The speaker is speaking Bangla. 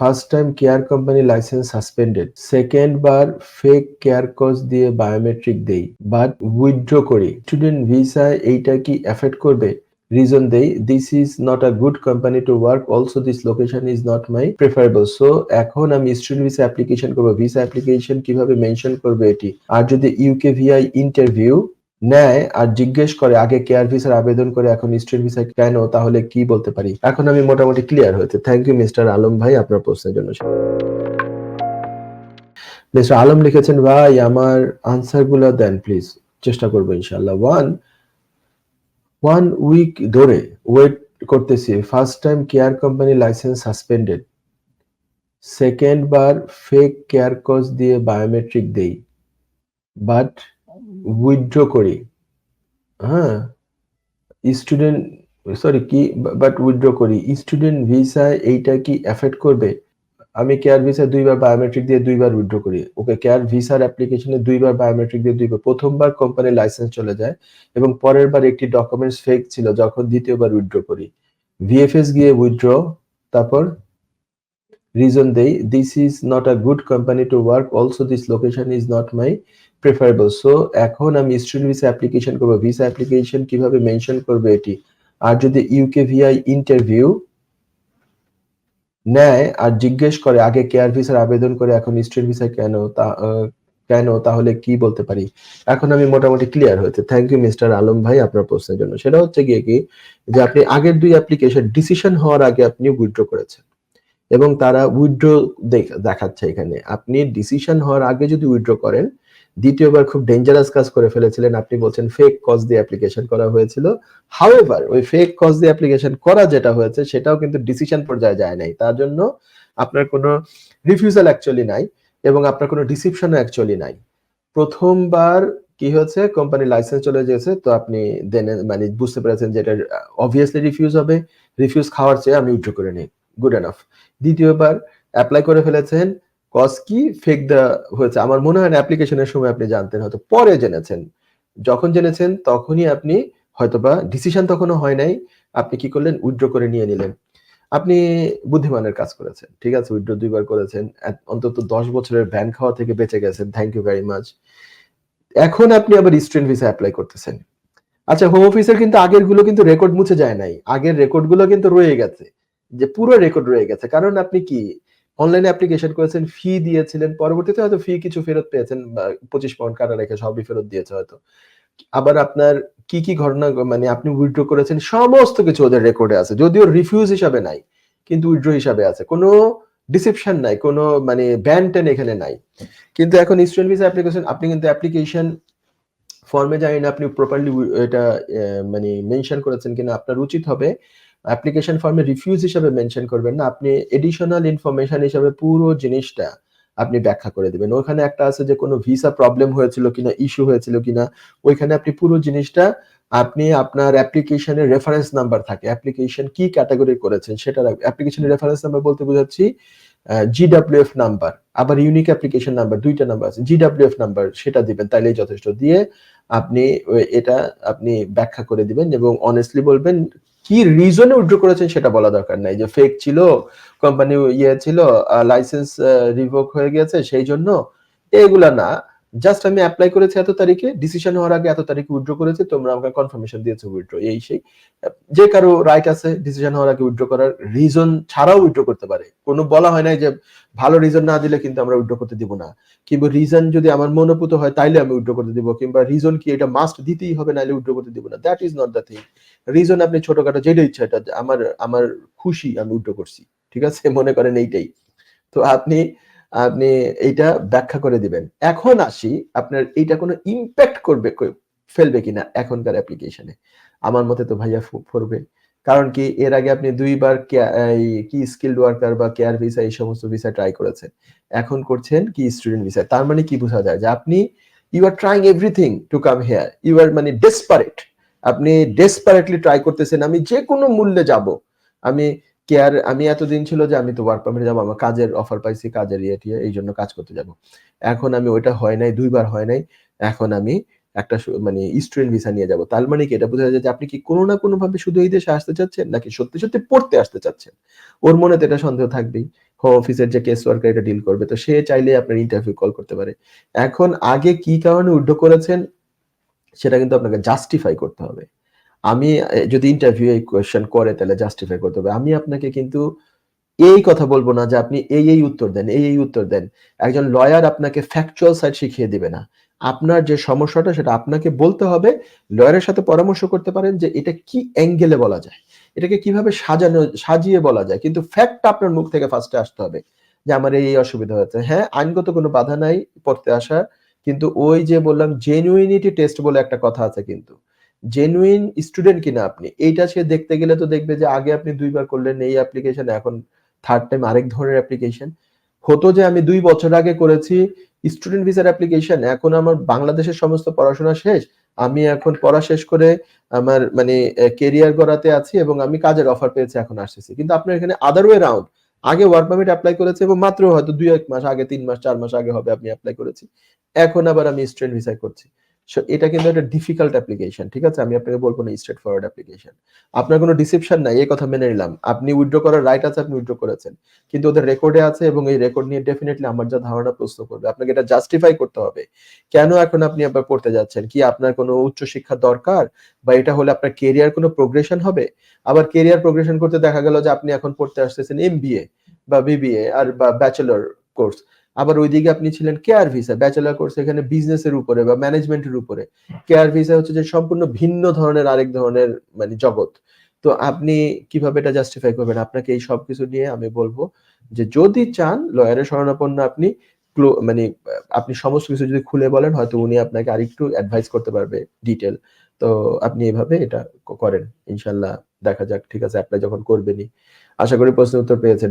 First time care company license suspended second বার ফেক কেয়ার কজ দিয়ে বায়োমেট্রিক দেই বাট উইথড্র করি। স্টুডেন্ট ভিসা এইটা কি এফেক্ট করবে? রিজন দেই this is not a good company to work also this location is not my preferable so এখন আমি স্টুডেন্ট ভিসা অ্যাপ্লিকেশন করব। ভিসা অ্যাপ্লিকেশন কীভাবে মেনশন করবে এটি? আর যদি ইউকে ভিআই ইন্টারভিউ নেয় আর জিজ্ঞেস করে, আগে কেয়ার ভিসার আবেদন করে এখন স্টুডেন্ট ভিসা কেন? তাহলে কি বলতে পারি? এখন আমি মোটামুটি ক্লিয়ার হয়েছে। থ্যাংক ইউ মিস্টার আলম ভাই, আপনার প্রশ্নের জন্য। মিস্টার আলম লিখেছেন, ভাই, আমার আনসারগুলো দেন প্লিজ চেষ্টা করব ইনশাল্লাহ ওয়ান ওয়ান উইক ধরে ওয়েট করতেছি। First time care company license suspended second বার ফেক কেয়ার কজ দিয়ে বায়োমেট্রিক দেই। বাট উইথড্র করি। হ্যাঁ স্টুডেন্ট সরি কি বাট উইথড্র করি। স্টুডেন্ট ভিসা এইটা কি এফেক্ট করবে? আমি কেয়ার ভিসা দুইবার বায়োমেট্রিক দিয়ে দুইবার উইথড্র করি। ওকে কেয়ার ভিসার অ্যাপ্লিকেশনে দুইবার বায়োমেট্রিক দিয়ে দুইবার। প্রথমবার কোম্পানির লাইসেন্স চলে যায় এবং পরের বার একটি ডকুমেন্টস ফেক ছিল, যখন দ্বিতীয়বার উইথড্র করি। ভিএফএস গিয়ে উইথড্র তারপর রিজন দেই this is not a good company to work also this location is not my preferable so এখন আমি স্টুডেন্ট ভিসা অ্যাপ্লিকেশন করব ভিসা অ্যাপ্লিকেশন কীভাবে মেনশন করবে এটি? আর যদি ইউকে ভিআই ইন্টারভিউ নেয় আর জিজ্ঞেস করে, আগে কেয়ার ভিসার আবেদন করে এখন স্টুডেন্ট ভিসা কেন? তা কেন? তাহলে কি বলতে পারি? এখন আমি মোটামুটি ক্লিয়ার হয়েছে। থ্যাংক ইউ মিস্টার আলম ভাই, আপনার প্রশ্নের জন্য। সেটা হচ্ছে গিয়ে কি, যে আপনি আগের দুই অ্যাপ্লিকেশন ডিসিশন হওয়ার আগে আপনি উইথড্র করেছেন। এবং তারা উইথড্র দেখাচ্ছে এখানে। আপনি ডিসিশন হওয়ার আগে যদি উইথড্র করেন, দ্বিতীয়বার খুব ডেঞ্জারাস কাজ করে ফেলেছিলেন। আপনি বলছেন ফেক কজ দিয়ে অ্যাপ্লিকেশন করা হয়েছিল। হাউএভার ওই ফেক কজ দিয়ে অ্যাপ্লিকেশন করা যেটা হয়েছে, সেটাও কিন্তু ডিসিশন পর্যায়ে যায় নাই। তার জন্য আপনার কোনো রিফিউজাল অ্যাকচুয়ালি নাই এবং আপনার কোনো ডিসিপশনও অ্যাকচুয়ালি নাই। প্রথমবার কি হয়েছে? কোম্পানি লাইসেন্স চলে গেছে তো আপনি দেন মানে বুঝতে পেরেছেন যে এটা অবভিয়াসলি রিফিউজ হবে। রিফিউজ খাওয়ার চেয়ে আমি উইথড্র করে নিই। গুড এনাফ দ্বিতীয়বার অ্যাপ্লাই করে ফেলেছেন কজ কি? ফেক দেওয়া হয়েছে। আমার মনে হয় অ্যাপ্লিকেশনের সময় আপনি জানতেন, হয়তো পরে জেনেছেন। যখন জেনেছেন, তখনই আপনি হয়তোবা ডিসিশন তখনও হয় নাই। আপনি কি করলেন? উইথড্র করে নিয়ে নিলেন। আপনি বুদ্ধিমানের কাজ করেছেন, ঠিক আছে? উইথড্র দুইবার করেছেন। অন্তত দশ বছরের ভ্যান খাওয়া থেকে বেঁচে গেছেন। থ্যাংক ইউ ভেরি মাচ এখন আপনি আবার স্টুডেন্ট ভিসা অ্যাপ্লাই করতেছেন। আচ্ছা হোম অফিসের কিন্তু আগেরগুলো কিন্তু রেকর্ড মুছে যায় নাই। আগের রেকর্ডগুলো কিন্তু রয়ে গেছে। যে পুরো রেকর্ড রয়ে গেছে। কারণ আপনি কি অনলাইনে অ্যাপ্লিকেশন করেছেন ফি দিয়েছিলেন, পরবর্তীতে হয়তো ফি কিছু ফেরত পেয়েছেন পঁচিশ পাউন্ড কাটা রেখে সবই ফেরত দিয়েছে হয়তো। আবার আপনার কি কি ঘটনা মানে আপনি উইথড্র করেছেন, সমস্ত কিছু ওদের রেকর্ডে আছে। যদিও রিফিউজ হিসাবে নাই, কিন্তু উইথড্র হিসাবে আছে। কোনো ডিসেপশন নাই, কোনো মানে ব্যান টেন এখানে নাই। কিন্তু এখন স্টুডেন্ট ভিসা অ্যাপ্লিকেশন আপনি কিন্তু অ্যাপ্লিকেশন ফর্মে জানি না আপনি প্রপারলি এটা মানে মেনশন করেছেন কিনা, আপনার উচিত হবে। অ্যাপ্লিকেশন ফর্মে রিফিউজ হিসাবে মেনশন করবেন না, আপনি এডিশনাল ইনফরমেশন হিসাবে পুরো জিনিসটা আপনি ব্যাখ্যা করে দিবেন। ওখানে একটা আছে যে কোনো ভিসা প্রবলেম হয়েছিল কিনা ইস্যু হয়েছিল কিনা, ওইখানে আপনি পুরো জিনিসটা আপনি আপনার অ্যাপ্লিকেশনের রেফারেন্স নাম্বার থাকে। অ্যাপ্লিকেশন কি ক্যাটাগরি করেছেন সেটা অ্যাপ্লিকেশনের রেফারেন্স নাম্বার বলতে বোঝাচ্ছি জিডাব্লিউএফ নাম্বার আবার ইউনিক অ্যাপ্লিকেশন নাম্বার দুইটা নাম্বার আছে। জিডাব্লিউএফ নাম্বার সেটা দিবেন, তাইলেই যথেষ্ট। দিয়ে আপনি এটা আপনি ব্যাখ্যা করে দিবেন এবং অনেস্টলি বলবেন কি রিজনে উইথড্র করেছেন সেটা বলা দরকার নাই। যে ফেক ছিল কোম্পানি ইয়ে ছিল লাইসেন্স রিভোক হয়ে গেছে, সেই জন্য এগুলা না। জাস্ট আমি অ্যাপ্লাই করেছি এত তারিখে ডিসিশন হওয়ার আগে এত তারিখে উইথড্র করেছি, তোমরা আমাকে কনফার্মেশন দিয়েছ উইথড্র এই সেই। যে কারও রাইট আছে ডিসিশন হওয়ার আগে উইথড্র করার রিজন ছাড়াও উইথড্র করতে পারে। কোনো বলা হয় নাই যে ভালো রিজন না দিলে কিন্তু আমরা উইথড্র করতে দিব না। কিংবা রিজন যদি আমার মনোপুত হয়, তাইলে আমি উইথড্র করতে দিব। কিংবা রিজন কি এটা মাস্ট দিতেই হবে নাহলে উইথড্র করতে দিব না। That is not the thing reason আপনি ছোটখাটো, যেটা ইচ্ছা এটা, আমার আমার খুশি আমি উল্টো করছি, ঠিক আছে? মনে করেন এইটাই। তো আপনি আপনি এইটা ব্যাখ্যা করে দিবেন। এখন আসি, আপনার এইটা কোনো ইম্প্যাক্ট করবে ফেলবে কিনা এখনকার অ্যাপ্লিকেশনে আমার মতে তো ভাইয়া পড়বে কারণ কি, এর আগে আপনি দুইবার কি স্কিল্ড ওয়ার্কার বা কেয়ার ভিসা এই সমস্ত ভিসা ট্রাই করেছেন। এখন করছেন কি স্টুডেন্ট ভিসা তার মানে কি বোঝা যায় যে আপনি you are trying everything to come here you are মানে ডেসপারেট আপনি ডেসপারেটলি ট্রাই করতেছেন, আমি যে কোনো মূল্যে যাব। আমি কেয়ার আমি এতদিন ছিল যে আমি তো ওয়ার্ক পারমিটে যাব, আমার কাজের অফার পাইছি, কাজের ইয়ে এই জন্য কাজ করতে যাব। এখন আমি ওইটা হয় নাই, দুইবার হয় নাই, এখন আমি একটা মানে স্টুডেন্ট ভিসা নিয়ে যাব। তার মানে কি? এটা বোঝা যায় যে আপনি কি কোনো না কোনো ভাবে শুধু এই দেশে আসতে চাচ্ছেন, নাকি সত্যি সত্যি পড়তে আসতে চাচ্ছেন? ওর মনে তো এটা সন্দেহ থাকবেই। হোম অফিসের যে কেস ওয়ার্কার এটা ডিল করবে, তো সে চাইলে আপনার ইন্টারভিউ কল করতে পারে। এখন আগে কি কারণে উইথড্র করেছেন? সেটা কিন্তু আপনাকে জাস্টিফাই করতে হবে। আমি যদি ইন্টারভিউ এই কোয়েশ্চেন করে, তাহলে জাস্টিফাই করতে হবে। আমি আপনাকে কিন্তু এই কথা বলব না যে আপনি এই এই উত্তর দেন, এই এই উত্তর দেন। একজন লয়ার আপনাকে ফ্যাকচুয়াল সাইড শিখিয়ে দিবে না। আপনার যে সমস্যাটা, সেটা আপনাকে বলতে হবে। লয়ারের সাথে পরামর্শ করতে পারেন যে এটা কি অ্যাঙ্গেলে বলা যায়। এটাকে কীভাবে সাজানো, সাজিয়ে বলা যায়। কিন্তু ফ্যাক্টটা আপনার মুখ থেকে ফার্স্টে আসতে হবে যে আমার এই অসুবিধা হচ্ছে হ্যাঁ আইনগত কোনো বাধা নাই পড়তে আসা কিন্তু ওই যে বললাম জেনুইনিটি টেস্ট বলে একটা কথা আছে কিন্তু। জেনুইন স্টুডেন্ট কিনা আপনি, এইটা সে দেখতে গেলে তো দেখবে যে আগে আপনি দুইবার করলেন, এই অ্যাপ্লিকেশন এখন থার্ড টাইম আরেক ধরনের অ্যাপ্লিকেশন হতো যে আমি দুই বছর আগে করেছি স্টুডেন্ট ভিসার অ্যাপ্লিকেশন এখন আমার বাংলাদেশের সমস্ত পড়াশোনা শেষ, আমি এখন পড়া শেষ করে আমার মানে কেরিয়ার গড়াতে আছি এবং আমি কাজের অফার পেয়েছি, এখন আসতেছি। কিন্তু আপনার এখানে আদার ওয়ে রাউন্ড আগে ওয়ার্ক পারমিট অ্যাপ্লাই করেছে এবং মাত্র হয়তো দুই এক মাস আগে, তিন মাস, চার মাস আগে হবে আপনি অ্যাপ্লাই করেছি এখন আবার আমি স্টুডেন্ট ভিসায় করছি। সো এটা কিন্তু একটা ডিফিকাল্ট অ্যাপ্লিকেশন ঠিক আছে? আমি আপনাকে বলব না স্ট্রেট ফরওয়ার্ড অ্যাপ্লিকেশন আপনার কোনো ডিসিপশন নাই, এই কথা মেনে নিলাম। আপনি উইথড্র করার রাইট আছে, আপনি উইথড্র করেছেন। কিন্তু ওদের রেকর্ডে আছে এবং এই রেকর্ড নিয়ে ডেফিনেটলি আমার যা ধারণা প্রশ্ন করবে। আপনাকে এটা জাস্টিফাই করতে হবে। কেন এখন আপনি আবার পড়তে যাচ্ছেন? কি আপনার কোনো উচ্চ শিক্ষা দরকার? বা এটা হলে আপনার কেরিয়ার কোনো প্রোগ্রেশন হবে? আবার কেরিয়ার প্রোগ্রেশন করতে দেখা গেল যে আপনি এখন পড়তে আসতেছেন এমবিএ বা বিবিএ আর বা ব্যাচেলর কোর্স। আবার ওইদিকে আপনি ছিলেন কেয়ার ভিসা ব্যাচেলর কোর্স এখানে বিজনেসের উপরে বা ম্যানেজমেন্টের উপরে। কেয়ার ভিসা হচ্ছে যে সম্পূর্ণ ভিন্ন ধরনের আরেক ধরনের মানে জগৎ। তো আপনি কীভাবে এটা জাস্টিফাই করবেন? আপনাকে এই সব কিছু নিয়ে আমি বলব যে যদি চান লয়ারের শরণাপন্ন আপনি মানে আপনি সমস্ত কিছু যদি খুলে বলেন, হয়তো উনি আপনাকে আরেকটু অ্যাডভাইস করতে পারবে ডিটেল তো আপনি এভাবে এটা করেন। ইনশাল্লাহ দেখা যাক, ঠিক আছে অ্যাপ্লাই যখন করবেনই। আশা করি প্রশ্নের উত্তর পেয়েছেন।